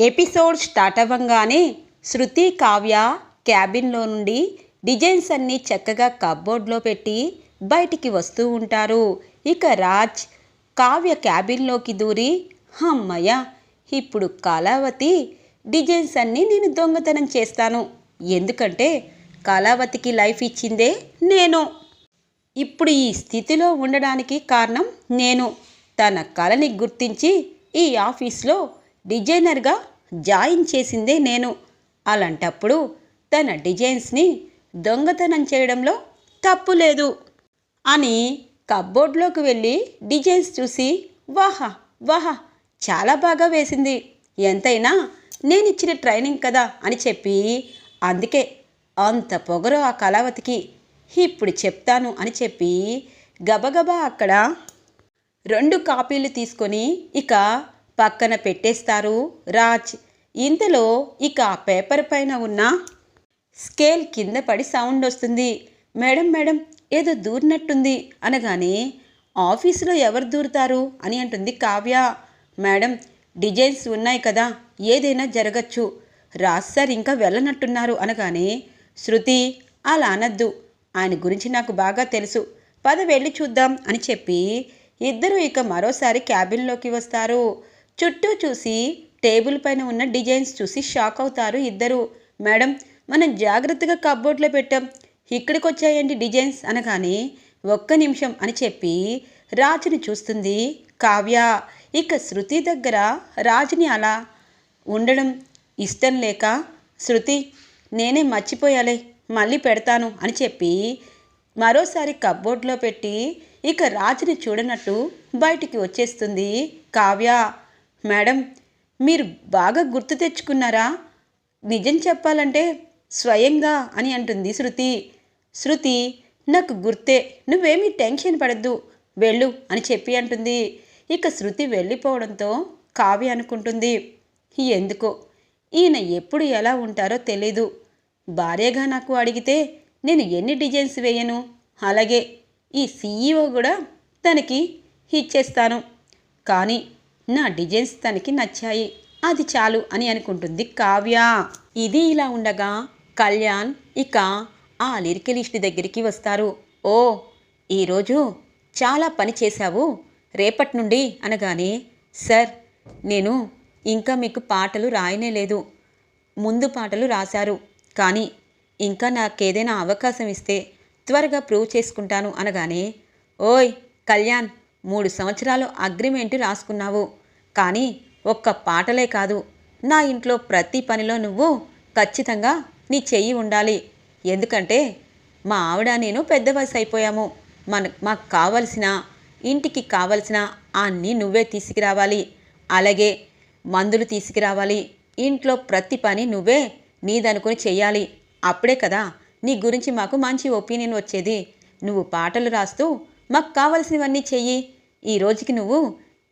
Episode start అవ్వంగానే శృతి కావ్య క్యాబిన్లో నుండి డిజైన్స్ అన్నీ చక్కగా కబ్బోర్డ్లో పెట్టి బయటికి వస్తూ ఉంటారు. ఇక రాజ్ కావ్య క్యాబిన్లోకి దూరి అమ్మయ్య ఇప్పుడు కళావతి డిజైన్స్ అన్నీ నేను దొంగతనం చేస్తాను. ఎందుకంటే కళావతికి లైఫ్ ఇచ్చిందే నేను. ఇప్పుడు ఈ స్థితిలో ఉండడానికి కారణం నేను. తన కళని గుర్తించి ఈ ఆఫీస్లో డిజైనర్గా జాయిన్ చేసిందే నేను. అలాంటప్పుడు తన డిజైన్స్ని దొంగతనం చేయడంలో తప్పు లేదు అని కబ్బోర్డ్లోకి వెళ్ళి డిజైన్స్ చూసి వాహా వాహా చాలా బాగా వేసింది. ఎంతైనా నేను ఇచ్చిన ట్రైనింగ్ కదా అని చెప్పి అందుకే అంత పొగరు ఆ కళావతికి. ఇప్పుడు చెప్తాను అని చెప్పి గబగబా అక్కడ రెండు కాపీలు తీసుకొని ఇక పక్కన పెట్టేస్తారు. రాజ్ ఇంతలో ఇక ఆ పేపర్ పైన ఉన్న స్కేల్ కింద పడి సౌండ్ వస్తుంది. మేడం మేడం ఏదో దూరినట్టుంది అనగానే ఆఫీసులో ఎవరు దూరుతారు అని అంటుంది కావ్య. మేడం డిజైన్స్ ఉన్నాయి కదా ఏదైనా జరగచ్చు. రాజ్ సార్ ఇంకా వెళ్ళనట్టున్నారు అనగానే శృతి అలా అనద్దు. ఆయన గురించి నాకు బాగా తెలుసు. పద వెళ్ళి చూద్దాం అని చెప్పి ఇద్దరూ ఇక మరోసారి క్యాబిన్లోకి వస్తారు. చుట్టూ చూసి టేబుల్ పైన ఉన్న డిజైన్స్ చూసి షాక్ అవుతారు ఇద్దరు. మేడం మనం జాగ్రత్తగా కబ్బోర్డ్లో పెట్టాం. ఇక్కడికి వచ్చాయండి డిజైన్స్ అనగానే ఒక్క నిమిషం అని చెప్పి రాజుని చూస్తుంది కావ్య. ఇక శృతి దగ్గర రాజుని అలా ఉండడం ఇష్టం లేక శృతి నేనే మర్చిపోయాలే మళ్ళీ పెడతాను అని చెప్పి మరోసారి కబ్బోర్డ్లో పెట్టి ఇక రాజుని చూడనట్టు బయటికి వచ్చేస్తుంది కావ్య. మేడం మీరు బాగా గుర్తు తెచ్చుకున్నారా? నిజం చెప్పాలంటే స్వయంగా అని అంటుంది శృతి. శృతి నాకు గుర్తే నువ్వేమీ టెన్షన్ పడద్దు వెళ్ళు అని చెప్పి అంటుంది. ఇక శృతి వెళ్ళిపోవడంతో కావ్య అనుకుంటుంది. ఎందుకో ఈయన ఎప్పుడు ఎలా ఉంటారో తెలీదు. భార్యగా నాకు అడిగితే నేను ఎన్ని డిజైన్స్ వేయను? అలాగే ఈ సీఈఓ కూడా తనకి ఇచ్చేస్తాను. కానీ నా డిజైన్స్ తనకి నచ్చాయి. అది చాలు అని అనుకుంటుంది కావ్య. ఇది ఇలా ఉండగా కళ్యాణ్ ఇక ఆ లిరికలిస్ట్ దగ్గరికి వస్తారు. ఓ ఈరోజు చాలా పని చేశావు? రేపటి నుండి అనగానే సార్ నేను ఇంకా మీకు పాటలు రాయనే లేదు. ముందు పాటలు రాశారు. కానీ ఇంకా నాకేదైనా అవకాశం ఇస్తే త్వరగా ప్రూవ్ చేసుకుంటాను. అనగానే ఓయ్ కళ్యాణ్ మూడు సంవత్సరాలు అగ్రిమెంట్ రాసుకున్నావు. కానీ ఒక్క పాటలే కాదు. నా ఇంట్లో ప్రతి పనిలో నువ్వు ఖచ్చితంగా నీ చెయ్యి ఉండాలి. ఎందుకంటే మా ఆవిడ నేను పెద్ద వయసు అయిపోయాము. మన మాకు కావలసిన ఇంటికి కావలసిన అన్నీ నువ్వే తీసుకురావాలి. అలాగే మందులు తీసుకురావాలి. ఇంట్లో ప్రతి పని నువ్వే నీదనుకుని చెయ్యాలి. అప్పుడే కదా నీ గురించి మాకు మంచి ఒపీనియన్ వచ్చేది. నువ్వు పాటలు రాస్తూ మాకు కావలసినవన్నీ చెయ్యి. ఈ రోజుకి నువ్వు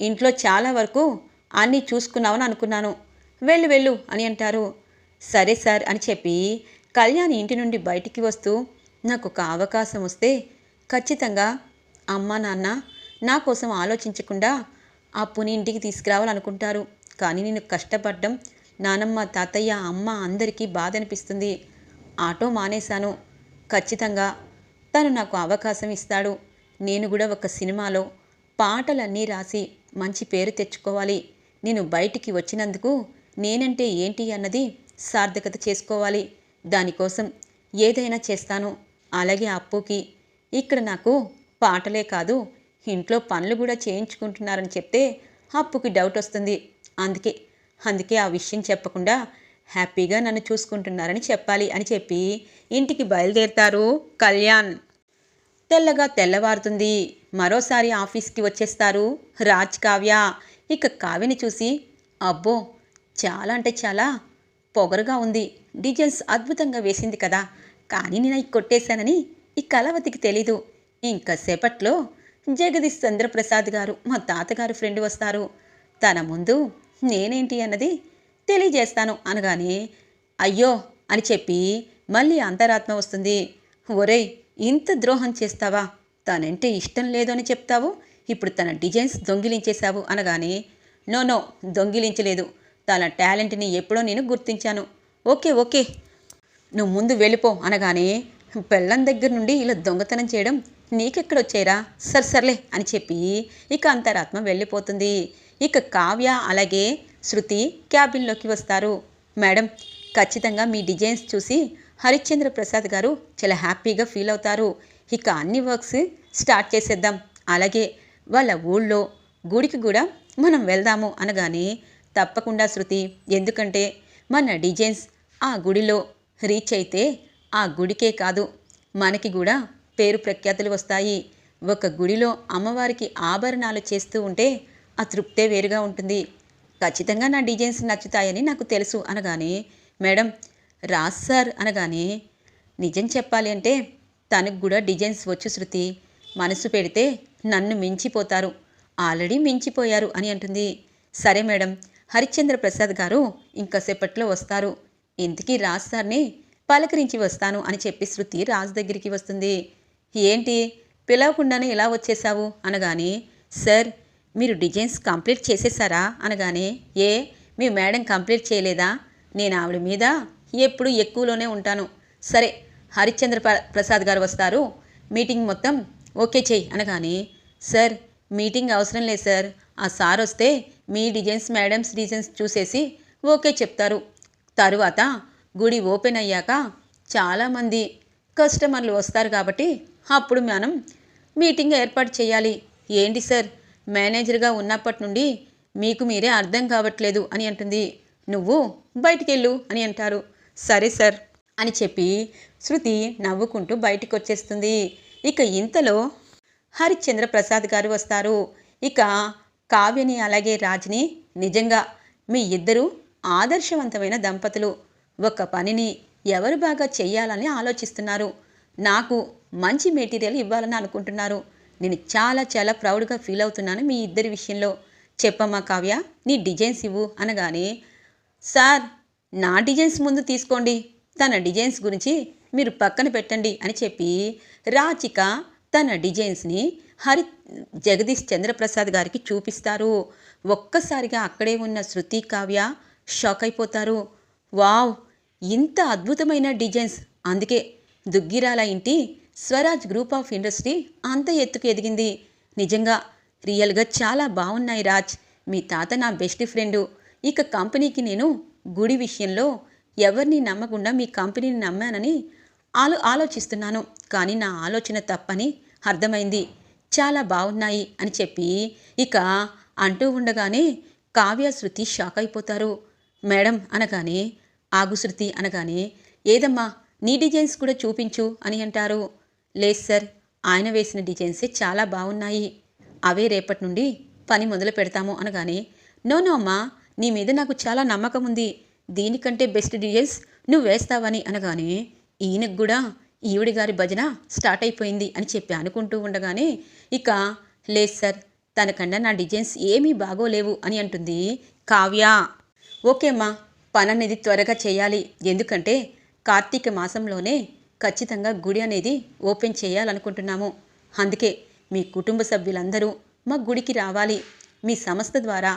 ఇంట్లో చాలా వరకు అన్నీ చూసుకున్నావని అనుకున్నాను. వెళ్ళు వెళ్ళు అని అంటారు. సరే సార్ అని చెప్పి కళ్యాణ్ ఇంటి నుండి బయటికి వస్తూ నాకు ఒక అవకాశం వస్తే ఖచ్చితంగా అమ్మ నాన్న నా కోసం ఆలోచించకుండా అప్పుని ఇంటికి తీసుకురావాలనుకుంటారు కానీ నేను కష్టపడ్డం నానమ్మ తాతయ్య అమ్మ అందరికీ బాధ అనిపిస్తుంది. ఆటో మానేశాను. ఖచ్చితంగా తను నాకు అవకాశం ఇస్తాడు. నేను కూడా ఒక సినిమాలో పాటలన్నీ రాసి మంచి పేరు తెచ్చుకోవాలి. నేను బయటికి వచ్చినందుకు నేనంటే ఏంటి అన్నది సార్థకత చేసుకోవాలి. దానికోసం ఏదైనా చేస్తాను. అలాగే అప్పుకి. ఇక్కడ నాకు పాటలే కాదు ఇంట్లో పనులు కూడా చేయించుకుంటున్నారని చెప్తే అప్పుకి డౌట్ వస్తుంది. అందుకే అందుకే ఆ విషయం చెప్పకుండా హ్యాపీగా నన్ను చూసుకుంటున్నారని చెప్పాలి అని చెప్పి ఇంటికి బయలుదేరుతారు కళ్యాణ్. తెల్లగా తెల్లవారుతుంది. మరోసారి ఆఫీస్కి వచ్చేస్తారు. రాజ్ కావ్య. ఇక కావ్యని చూసి అబ్బో చాలా అంటే చాలా పొగరుగా ఉంది. డిజైన్స్ అద్భుతంగా వేసింది కదా. కానీ నేను కొట్టేశానని ఈ కళావతికి తెలీదు. ఇంకా సేపట్లో జగదీష్ చంద్రప్రసాద్ గారు మా తాతగారు ఫ్రెండ్ వస్తారు. తన ముందు నేనేంటి అన్నది తెలియజేస్తాను అనగానే అయ్యో అని చెప్పి మళ్ళీ అంతరాత్మ వస్తుంది. ఒరేయ్ ఇంత ద్రోహం చేస్తావా? తనంటే ఇష్టం లేదు అని చెప్తావు? ఇప్పుడు తన డిజైన్స్ దొంగిలించేశావు అనగానే నో నో దొంగిలించలేదు. తన టాలెంట్ని ఎప్పుడో నేను గుర్తించాను. Okay okay. నువ్వు ముందు వెళ్ళిపో అనగానే పెళ్ళం దగ్గర నుండి ఇలా దొంగతనం చేయడం నీకెక్కడొచ్చాయిరా సర్ సర్లే అని చెప్పి ఇక అంతరాత్మ వెళ్ళిపోతుంది. ఇక కావ్య అలాగే శృతి క్యాబిన్లోకి వస్తారు. మేడం ఖచ్చితంగా మీ డిజైన్స్ చూసి హరిశ్చంద్ర ప్రసాద్ గారు చాలా హ్యాపీగా ఫీల్ అవుతారు. ఇక అన్ని వర్క్స్ స్టార్ట్ చేసేద్దాం. అలాగే వాళ్ళ ఊళ్ళో గుడికి కూడా మనం వెళ్దాము అనగానే తప్పకుండా శృతి ఎందుకంటే మన డిజైన్స్ ఆ గుడిలో రీచ్ అయితే ఆ గుడికే కాదు మనకి కూడా పేరు ప్రఖ్యాతులు వస్తాయి. ఒక గుడిలో అమ్మవారికి ఆభరణాలు చేస్తూ ఉంటే ఆ తృప్తే వేరుగా ఉంటుంది. ఖచ్చితంగా నా డిజైన్స్ నచ్చుతాయని నాకు తెలుసు అనగానే మేడం రాజ్ సార్ అనగానే నిజం చెప్పాలి అంటే తనకు కూడా డిజైన్స్ వచ్చు శృతి. మనసు పెడితే నన్ను మించిపోతారు. ఆల్రెడీ మించిపోయారు అని అంటుంది. సరే మేడం హరిశ్చంద్ర ప్రసాద్ గారు ఇంకాసేపట్లో వస్తారు. ఇంతకీ రాజ్ సార్ని పలకరించి వస్తాను అని చెప్పి శృతి రాజ్ దగ్గరికి వస్తుంది. ఏంటి? పిలవకుండానే ఇలా వచ్చేసావు అనగానే సార్ మీరు డిజైన్స్ కంప్లీట్ చేసేసారా అనగానే ఏ మీ మేడం కంప్లీట్ చేయలేదా? నేను ఆవిడ మీద ఎప్పుడు ఎక్కువలోనే ఉంటాను. సరే హరిశ్చంద్ర ప్ర- ప్రసాద్ గారు వస్తారు. మీటింగ్ మొత్తం ఓకే చెయ్యి అనగానే సార్ మీటింగ్ అవసరం లేదు సార్. ఆ సార్ వస్తే మీ డిజైన్స్ మేడమ్స్ డిజైన్స్ చూసేసి ఓకే చెప్తారు. తరువాత గుడి ఓపెన్ అయ్యాక చాలామంది కస్టమర్లు వస్తారు కాబట్టి అప్పుడు మనం మీటింగ్ ఏర్పాటు చేయాలి. ఏంటి సార్? మేనేజర్గా ఉన్నప్పటి నుండి మీకు మీరే అర్థం కావట్లేదు అని అంటుంది. నువ్వు బయటికెళ్ళు అని అంటారు. సరే సార్. అని చెప్పి శృతి నవ్వుకుంటూ బయటికి వచ్చేస్తుంది ఇక ఇంతలో హరిశ్చంద్ర ప్రసాద్ గారు వస్తారు. ఇక కావ్యని అలాగే రాజ్ని నిజంగా మీ ఇద్దరు ఆదర్శవంతమైన దంపతులు. ఒక పనిని ఎవరు బాగా చేయాలని ఆలోచిస్తున్నారు? నాకు మంచి మెటీరియల్ ఇవ్వాలని అనుకుంటున్నారు. నేను చాలా చాలా ప్రౌడ్గా ఫీల్ అవుతున్నాను మీ ఇద్దరి విషయంలో. చెప్పమ్మా కావ్య నీ డిజైన్స్ ఇవ్వు అనగానే సార్ నా డిజైన్స్ ముందు తీసుకోండి. తన డిజైన్స్ గురించి మీరు పక్కన పెట్టండి అని చెప్పి రాచిక తన డిజైన్స్ని హరి జగదీష్ చంద్రప్రసాద్ గారికి చూపిస్తారు. ఒక్కసారిగా అక్కడే ఉన్న శృతి కావ్య షాక్ అయిపోతారు. వావ్! ఇంత అద్భుతమైన డిజైన్స్! అందుకే దుగ్గిరాల ఇంటి స్వరాజ్ గ్రూప్ ఆఫ్ ఇండస్ట్రీ అంత ఎత్తుకు ఎదిగింది. నిజంగా రియల్గా చాలా బాగున్నాయి రాజ్. మీ తాత నా బెస్ట్ ఫ్రెండు. ఇక కంపెనీకి నేను గుడి విషయంలో ఎవరిని నమ్మకుండా మీ కంపెనీని నమ్మానని ఆలో ఆలోచిస్తున్నాను. కానీ నా ఆలోచన తప్పని అర్థమైంది. చాలా బాగున్నాయి అని చెప్పి ఇక అంటూ ఉండగానే కావ్య శృతి షాక్ అయిపోతారు. మేడం అనగానే ఆగు శృతి అనగానే ఏదమ్మా నీ డిజైన్స్ కూడా చూపించు అని అంటారు. లేదు సార్ ఆయన వేసిన డిజైన్సే చాలా బాగున్నాయి అవే రేపటి నుండి పని మొదలు పెడతాము అనగానే నో నో అమ్మా నీ మీద నాకు చాలా నమ్మకం ఉంది. దీనికంటే బెస్ట్ డిజైన్స్ నువ్వు వేస్తావని అనగానే ఈయనకు కూడా ఈవిడి గారి భజన స్టార్ట్ అయిపోయింది అని చెప్పి అనుకుంటూ ఉండగానే ఇక లేదు సార్ తనకన్నా నా డిజైన్స్ ఏమీ బాగోలేవు అని అంటుంది కావ్య. ఓకే అమ్మా పని అనేది త్వరగా చేయాలి. ఎందుకంటే కార్తీక మాసంలోనే ఖచ్చితంగా గుడి అనేది ఓపెన్ చేయాలనుకుంటున్నాము. అందుకే మీ కుటుంబ సభ్యులందరూ మా గుడికి రావాలి. మీ సంస్థ ద్వారా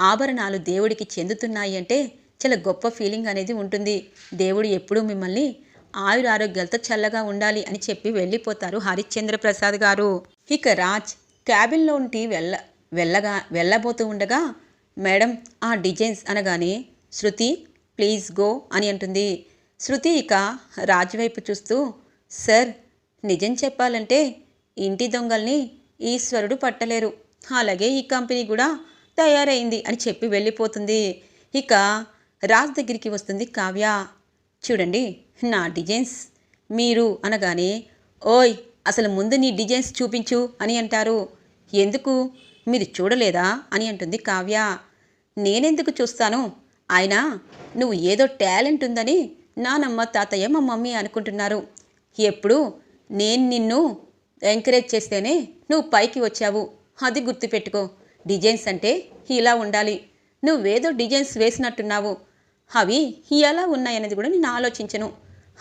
ఆభరణాలు దేవుడికి చెందుతున్నాయి అంటే చాలా గొప్ప ఫీలింగ్ అనేది ఉంటుంది. దేవుడు ఎప్పుడూ మిమ్మల్ని ఆయుర ఆరోగ్యాలతో చల్లగా ఉండాలి అని చెప్పి వెళ్ళిపోతారు హరిశ్చంద్ర ప్రసాద్ గారు. ఇక రాజ్ క్యాబిన్లో ఉండి వెళ్ళ వెళ్ళగా వెళ్ళబోతూ ఉండగా మేడం ఆ డిజైన్స్ అనగానే శృతి ప్లీజ్ గో అని అంటుంది. శృతి ఇక రాజు వైపు చూస్తూ సార్ నిజం చెప్పాలంటే ఇంటి దొంగల్ని ఈశ్వరుడు పట్టలేరు. అలాగే ఈ కంపెనీ కూడా తయారైంది అని చెప్పి వెళ్ళిపోతుంది. ఇక రాజ్ దగ్గరికి వస్తుంది కావ్య. చూడండి నా డిజైన్స్ మీరు అనగానే ఓయ్ అసలు ముందు నీ డిజైన్స్ చూపించు అని అంటారు. ఎందుకు? మీరు చూడలేదా అని అంటుంది కావ్య. నేనెందుకు చూస్తాను? ఆయన నువ్వు ఏదో టాలెంట్ ఉందని నానమ్మ తాతయ్య మా మమ్మీ అనుకుంటున్నారు. ఎప్పుడు? నేను నిన్ను ఎంకరేజ్ చేస్తేనే నువ్వు పైకి వచ్చావు. అది గుర్తుపెట్టుకో. డిజైన్స్ అంటే ఇలా ఉండాలి. నువ్వేదో డిజైన్స్ వేసినట్టున్నావు. అవి ఎలా ఉన్నాయనేది కూడా నేను ఆలోచించను.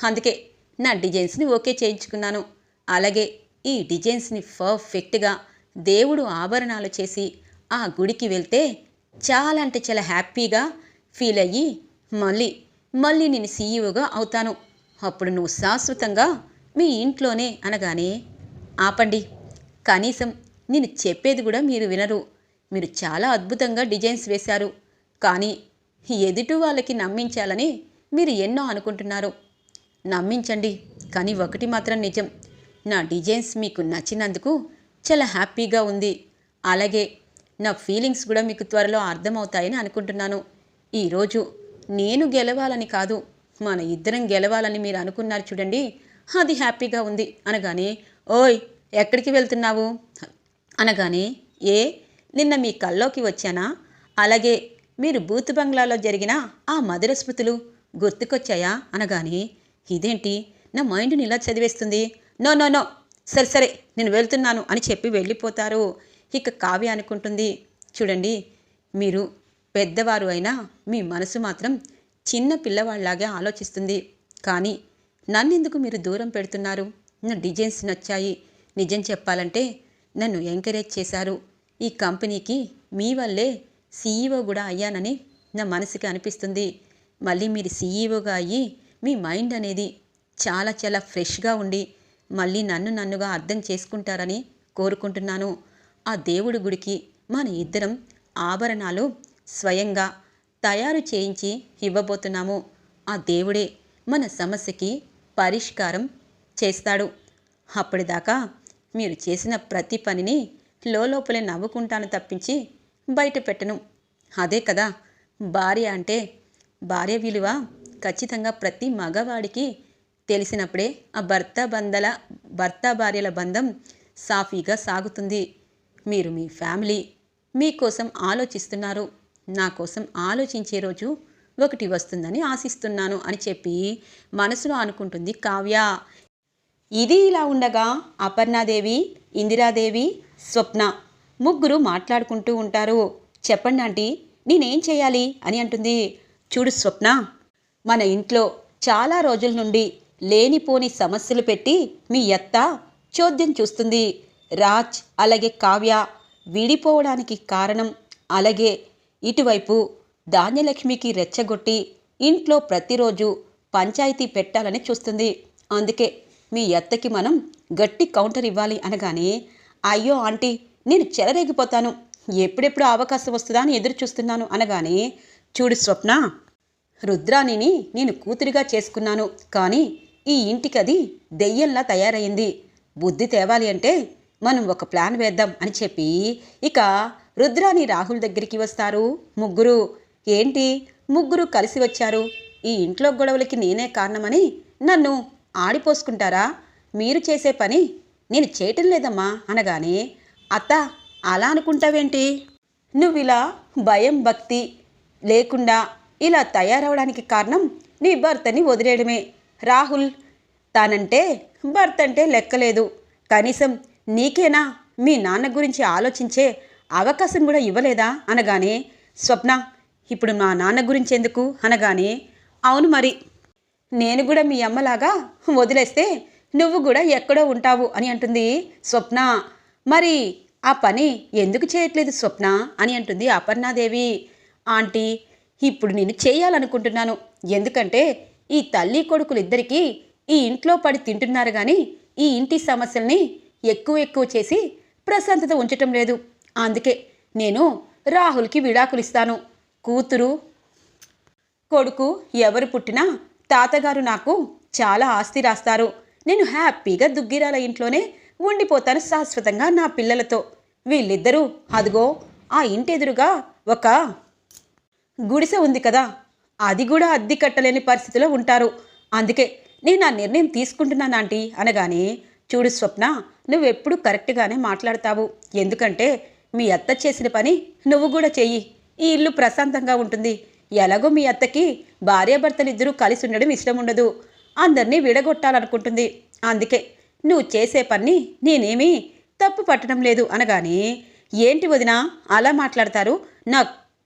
అందుకే నా డిజైన్స్ని ఓకే చేయించుకున్నాను. అలాగే ఈ డిజైన్స్ని పర్ఫెక్ట్గా దేవుడు ఆభరణాలు చేసి ఆ గుడికి వెళ్తే చాలా అంటే చాలా హ్యాపీగా ఫీల్ అయ్యి మళ్ళీ మళ్ళీ నేను సీఈఓగా అవుతాను. అప్పుడు నువ్వు శాశ్వతంగా మీ ఇంట్లోనే అనగానే ఆపండి. కనీసం నేను చెప్పేది కూడా మీరు వినరు. మీరు చాలా అద్భుతంగా డిజైన్స్ వేశారు. కానీ ఎదుటి వాళ్ళకి నమ్మించాలని మీరు ఎన్నో అనుకుంటున్నారు. నమ్మించండి కానీ ఒకటి మాత్రం నిజం. నా డిజైన్స్ మీకు నచ్చినందుకు చాలా హ్యాపీగా ఉంది. అలాగే నా ఫీలింగ్స్ కూడా మీకు త్వరలో అర్థమవుతాయని అనుకుంటున్నాను. ఈరోజు నేను గెలవాలని కాదు మన ఇద్దరం గెలవాలని మీరు అనుకున్నారు చూడండి. అది హ్యాపీగా ఉంది. అనగానే ఓయ్ ఎక్కడికి వెళ్తున్నావు? అనగానే ఏ నిన్న మీ కల్లోకి వచ్చానా? అలాగే మీరు బూత్ బంగ్లాలో జరిగిన ఆ మధుర స్మృతులు గుర్తుకొచ్చాయా? అనగానే ఇదేంటి? నా మైండ్ని ఇలా చదివేస్తుంది. No no no. సరే సరే నేను వెళ్తున్నాను అని చెప్పి వెళ్ళిపోతారు. ఇక కావ్య అనుకుంటుంది. చూడండి మీరు పెద్దవారు అయినా మీ మనసు మాత్రం చిన్న పిల్లవాళ్ళలాగే ఆలోచిస్తుంది. కానీ నన్నెందుకు మీరు దూరం పెడుతున్నారు? నా డిజైన్స్ నచ్చాయి. నిజం చెప్పాలంటే నన్ను ఎంకరేజ్ చేశారు. ఈ కంపెనీకి మీ వల్లే సీఈఓ కూడా అయ్యానని నా మనసుకి అనిపిస్తుంది. మళ్ళీ మీరు సీఈఓగా అయ్యి మీ మైండ్ అనేది చాలా చాలా ఫ్రెష్గా ఉండి మళ్ళీ నన్ను నన్నుగా అర్థం చేసుకుంటారని కోరుకుంటున్నాను. ఆ దేవుడి గుడికి మన ఇద్దరం ఆభరణాలు స్వయంగా తయారు చేయించి ఇవ్వబోతున్నాము. ఆ దేవుడే మన సమస్యకి పరిష్కారం చేస్తాడు. అప్పటిదాకా మీరు చేసిన ప్రతి పనిని లోపలే నవ్వుకుంటాను తప్పించి బయట పెట్టను అదే కదా భార్య అంటే భార్య విలువ ఖచ్చితంగా ప్రతి మగవాడికి తెలిసినప్పుడే ఆ భర్త బంధల భర్త భార్యల బంధం సాఫీగా సాగుతుంది. మీరు మీ ఫ్యామిలీ మీకోసం ఆలోచిస్తున్నారు. నా కోసం ఆలోచించే రోజు ఒకటి వస్తుందని ఆశిస్తున్నాను అని చెప్పి మనసులో అనుకుంటుంది కావ్య. ఇది ఇలా ఉండగా అపర్ణాదేవి ఇందిరాదేవి స్వప్న ముగ్గురు మాట్లాడుకుంటూ ఉంటారు. చెప్పండి ఆంటీ నేనేం చేయాలి? అని అంటుంది. చూడు స్వప్న మన ఇంట్లో చాలా రోజుల నుండి లేనిపోని సమస్యలు పెట్టి మీ ఎత్త చోద్యం చూస్తుంది. రాజ్ అలాగే కావ్య విడిపోవడానికి కారణం అలాగే ఇటువైపు ధాన్యలక్ష్మికి రెచ్చగొట్టి ఇంట్లో ప్రతిరోజు పంచాయతీ పెట్టాలని చూస్తుంది. అందుకే మీ ఎత్తకి మనం గట్టి కౌంటర్ ఇవ్వాలి అనగానే అయ్యో ఆంటీ నేను చెలరేగిపోతాను. ఎప్పుడెప్పుడు అవకాశం వస్తుందా అని ఎదురు చూస్తున్నాను అనగానే చూడు స్వప్న రుద్రాణిని నేను కూతురిగా చేసుకున్నాను కానీ ఈ ఇంటికి అది దెయ్యంలా తయారైంది బుద్ధి తేవాలి అంటే మనం ఒక ప్లాన్ వేద్దాం అని చెప్పి ఇక రుద్రాని రాహుల్ దగ్గరికి వస్తారు. ముగ్గురు ఏంటి ముగ్గురు కలిసి వచ్చారు? ఈ ఇంట్లో గొడవలకి నేనే కారణమని నన్ను ఆడిపోసుకుంటారా? మీరు చేసే పని నేను చేయటం లేదమ్మా అనగానే అత్త అలా అనుకుంటావేంటి? నువ్వు ఇలా భయం భక్తి లేకుండా ఇలా తయారవడానికి కారణం నీ భర్తని వదిలేయడమే. రాహుల్ తానంటే భర్త అంటే లెక్కలేదు. కనీసం నీకేనా మీ నాన్న గురించి ఆలోచించే అవకాశం కూడా ఇవ్వలేదా అనగానే స్వప్న ఇప్పుడు మా నాన్న గురించి ఎందుకు అనగానే అవును మరి. నేను కూడా మీ అమ్మలాగా వదిలేస్తే నువ్వు కూడా ఎక్కడో ఉంటావు అని అంటుంది స్వప్న. మరి ఆ పని ఎందుకు చేయట్లేదు స్వప్న అని అంటుంది అపర్ణాదేవి. ఆంటీ ఇప్పుడు నేను చేయాలనుకుంటున్నాను. ఎందుకంటే ఈ తల్లి కొడుకులిద్దరికీ ఈ ఇంట్లో పడి తింటున్నారు కానీ ఈ ఇంటి సమస్యల్ని ఎక్కువ ఎక్కువ చేసి ప్రశాంతత ఉంచటం లేదు. అందుకే నేను రాహుల్కి విడాకులు ఇస్తాను. కూతురు కొడుకు ఎవరు పుట్టినా తాతగారు నాకు చాలా ఆస్తి రాస్తారు. నేను హ్యాపీగా దుగ్గిరాల ఇంట్లోనే ఉండిపోతాను శాశ్వతంగా నా పిల్లలతో. వీళ్ళిద్దరూ అదిగో ఆ ఇంటి ఎదురుగా ఒక గుడిసె ఉంది కదా. అది కూడా అద్దె కట్టలేని పరిస్థితిలో ఉంటారు. అందుకే నేను ఆ నిర్ణయం తీసుకుంటున్నాను ఆంటీ అనగానే చూడు స్వప్న నువ్వెప్పుడు కరెక్ట్గానే మాట్లాడతావు. ఎందుకంటే మీ అత్త చేసిన పని నువ్వు కూడా చెయ్యి. ఈ ఇల్లు ప్రశాంతంగా ఉంటుంది. ఎలాగో మీ అత్తకి భార్యాభర్తలిద్దరూ కలిసి ఉండడం ఇష్టం ఉండదు. అందరినీ విడగొట్టాలనుకుంటుంది. అందుకే నువ్వు చేసే పని నేనేమీ తప్పు పట్టడం లేదు అనగానే ఏంటి వదినా అలా మాట్లాడతారు? నా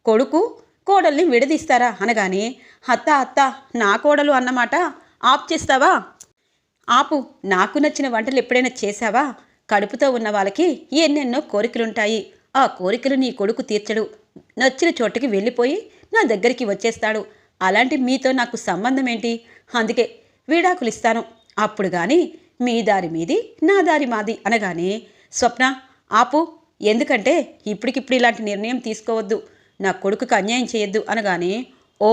కొడుకు కోడల్ని విడదీస్తారా అనగానే అత్త అత్త నా కోడలు అన్నమాట ఆప్ చేస్తావా? ఆపు నాకు నచ్చిన వంటలు ఎప్పుడైనా చేశావా? కడుపుతో ఉన్న వాళ్ళకి ఎన్నెన్నో కోరికలుంటాయి. ఆ కోరికలు నీ కొడుకు తీర్చడు. నచ్చిన చోటుకి వెళ్ళిపోయి నా దగ్గరికి వచ్చేస్తాడు. అలాంటి మీతో నాకు సంబంధం ఏంటి? అందుకే వీడాకులిస్తాను. అప్పుడు కానీ మీ దారి మీది నా దారి మాది అనగానే స్వప్న ఆపు ఎందుకంటే ఇప్పటికిప్పుడు ఇలాంటి నిర్ణయం తీసుకోవద్దు. నా కొడుకుకు అన్యాయం చేయొద్దు అనగానే ఓ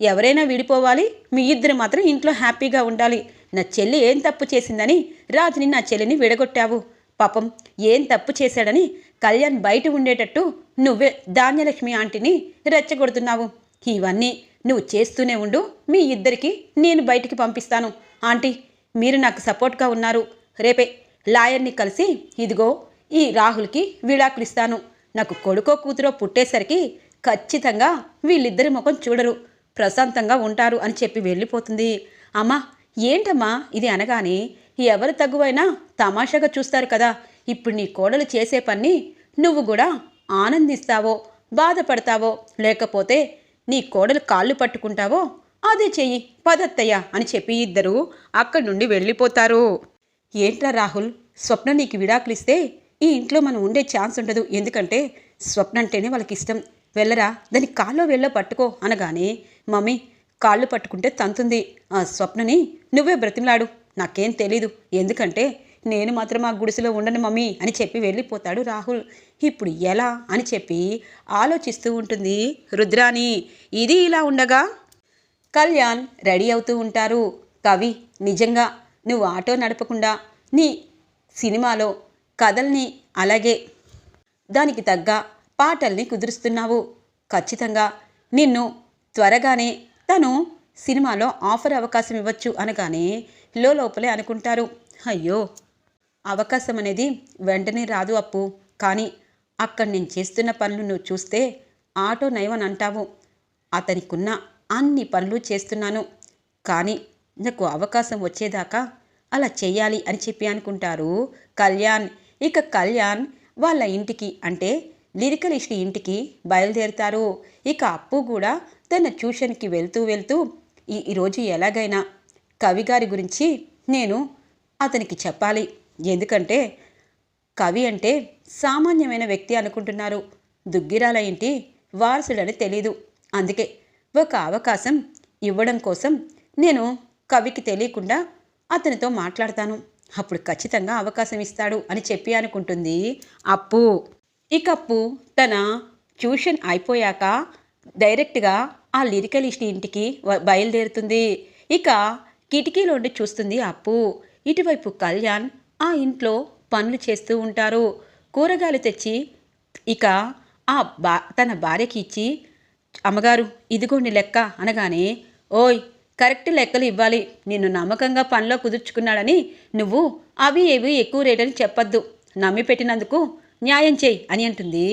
ఎవరైనా విడిపోవాలి. మీ ఇద్దరు మాత్రం ఇంట్లో హ్యాపీగా ఉండాలి. నా చెల్లి ఏం తప్పు చేసిందని రాజుని నా చెల్లిని విడగొట్టావు. పాపం ఏం తప్పు చేశాడని కళ్యాణ్ బయట ఉండేటట్టు నువ్వే ధాన్యలక్ష్మి ఆంటీని రెచ్చగొడుతున్నావు. ఇవన్నీ నువ్వు చేస్తూనే ఉండు మీ ఇద్దరికి నేను బయటికి పంపిస్తాను. ఆంటీ మీరు నాకు సపోర్ట్గా ఉన్నారు. రేపే లాయర్ని కలిసి ఇదిగో ఈ రాహుల్కి విడాకులిస్తాను నాకు కొడుకో కూతురో పుట్టేసరికి ఖచ్చితంగా వీళ్ళిద్దరి ముఖం చూడరు. ప్రశాంతంగా ఉంటారు అని చెప్పి వెళ్ళిపోతుంది. అమ్మా ఏంటమ్మా? ఇది అనగానే ఎవరు తగ్గువైనా తమాషాగా చూస్తారు కదా. ఇప్పుడు నీ కోడలు చేసే పని నువ్వు కూడా ఆనందిస్తావో బాధపడతావో లేకపోతే నీ కోడలు కాళ్ళు పట్టుకుంటావో అదే చెయ్యి పదత్తయ్య అని చెప్పి ఇద్దరు అక్కడి నుండి వెళ్ళిపోతారు. ఏంట్రా రాహుల్ స్వప్న నీకు విడాకులిస్తే ఈ ఇంట్లో మనం ఉండే ఛాన్స్ ఉండదు. ఎందుకంటే స్వప్న అంటేనే వాళ్ళకి ఇష్టం వెళ్ళరా దాని కాళ్ళో వెళ్ళో పట్టుకో అనగానే మమ్మీ కాళ్ళు పట్టుకుంటే తంతుంది. ఆ స్వప్నని నువ్వే బ్రతిమలాడు. నాకేం తెలీదు. ఎందుకంటే నేను మాత్రం ఆ గుడిసెలో ఉండను మమ్మీ అని చెప్పి వెళ్ళిపోతాడు రాహుల్. ఇప్పుడు ఎలా? అని చెప్పి ఆలోచిస్తూ ఉంటుంది రుద్రాణి. ఇది ఇలా ఉండగా కళ్యాణ్ రెడీ అవుతూ ఉంటారు. కవి నిజంగా నువ్వు ఆటో నడపకుండా నీ సినిమాలో కథల్ని అలాగే దానికి తగ్గ పాటల్ని కుదురుస్తున్నావు. ఖచ్చితంగా నిన్ను త్వరగానే తను సినిమాలో ఆఫర్ అవకాశం ఇవ్వచ్చు అనగానే లోపలే అనుకుంటారు. అయ్యో! అవకాశం అనేది వెంటనే రాదు అప్పు. కానీ అక్కడ నేను చేస్తున్న పనులు నువ్వు చూస్తే ఆటో నయమని అంటావు అతనికున్న అన్ని పనులు చేస్తున్నాను. కానీ నాకు అవకాశం వచ్చేదాకా అలా చెయ్యాలి అని చెప్పి అనుకుంటారు. కళ్యాణ్. ఇక కళ్యాణ్ వాళ్ళ ఇంటికి అంటే లిరికల్ ఇష్కి ఇంటికి బయలుదేరుతారు. ఇక అప్పు కూడా తన ట్యూషన్కి వెళ్తూ వెళ్తూ ఈ ఈరోజు ఎలాగైనా కవి గారి గురించి నేను అతనికి చెప్పాలి. ఎందుకంటే కవి అంటే సామాన్యమైన వ్యక్తి అనుకుంటున్నారు. దుగ్గిరాల ఇంటి వారసుడని తెలీదు. అందుకే ఒక అవకాశం ఇవ్వడం కోసం నేను కవికి తెలియకుండా అతనితో మాట్లాడతాను. అప్పుడు ఖచ్చితంగా అవకాశం ఇస్తాడు అని చెప్పి అనుకుంటుంది. అప్పు. ఇక అప్పు తన ట్యూషన్ అయిపోయాక డైరెక్ట్గా ఆ లిరికలిస్ట్ ఇంటికి బయలుదేరుతుంది. ఇక కిటికీలోండి చూస్తుంది అప్పు. ఇటువైపు కళ్యాణ్ ఆ ఇంట్లో పనులు చేస్తూ ఉంటారు. కూరగాయలు తెచ్చి ఇక ఆ బా తన భార్యకి ఇచ్చి అమ్మగారు ఇదిగోండి లెక్క అనగానే ఓయ్ కరెక్ట్ లెక్కలు ఇవ్వాలి. నిన్ను నమ్మకంగా పనిలో కుదుర్చుకున్నాడని నువ్వు అవి ఏవి ఎక్కువ రేటని చెప్పొద్దు. నమ్మి పెట్టినందుకు న్యాయం చేయి అని అంటుంది.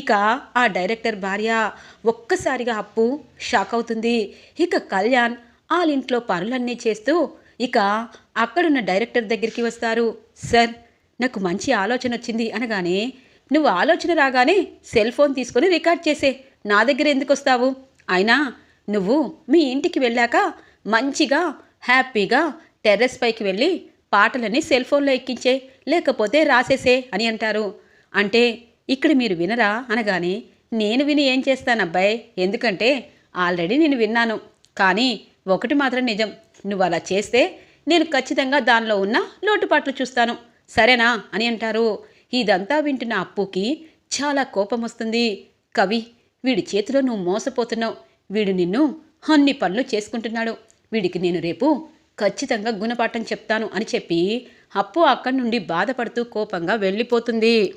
ఇక ఆ డైరెక్టర్ భార్య ఒక్కసారిగా అప్పు షాక్ అవుతుంది. ఇక కళ్యాణ్ వాళ్ళ ఇంట్లో పనులన్నీ చేస్తూ ఇక అక్కడున్న డైరెక్టర్ దగ్గరికి వస్తారు. సార్ నాకు మంచి ఆలోచన వచ్చింది అనగానే నువ్వు ఆలోచన రాగానే సెల్ ఫోన్ తీసుకొని రికార్డ్ చేసే నా దగ్గర ఎందుకు వస్తావు? అయినా నువ్వు మీ ఇంటికి వెళ్ళాక మంచిగా హ్యాపీగా టెర్రస్ పైకి వెళ్ళి పాటలని సెల్ ఫోన్లో ఎక్కించే లేకపోతే రాసేసే అని అంటారు. అంటే ఇక్కడ మీరు వినరా? అనగానే నేను విని ఏం చేస్తానబ్బాయి? ఎందుకంటే ఆల్రెడీ నేను విన్నాను. కానీ ఒకటి మాత్రం నిజం. నువ్వు అలా చేస్తే నేను ఖచ్చితంగా దానిలో ఉన్న లోటుపాట్లు చూస్తాను. సరేనా? అని అంటారు. ఇదంతా వింటున్న అప్పుకి చాలా కోపం వస్తుంది. కవి వీడి చేతిలో నువ్వు మోసపోతున్నావు. వీడు నిన్ను అన్ని పనులు చేసుకుంటున్నాడు. వీడికి నేను రేపు ఖచ్చితంగా గుణపాఠం చెప్తాను అని చెప్పి అప్పు అక్కడి నుండి బాధపడుతూ కోపంగా వెళ్ళిపోతుంది.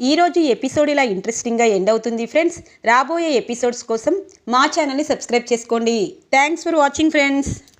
ఈరోజు ఎపిసోడ్ ఇలా ఇంట్రెస్టింగ్గా ఎండ్ అవుతుంది ఫ్రెండ్స్. రాబోయే ఎపిసోడ్స్ కోసం మా ఛానల్ని సబ్స్క్రైబ్ చేసుకోండి. Thanks for watching friends.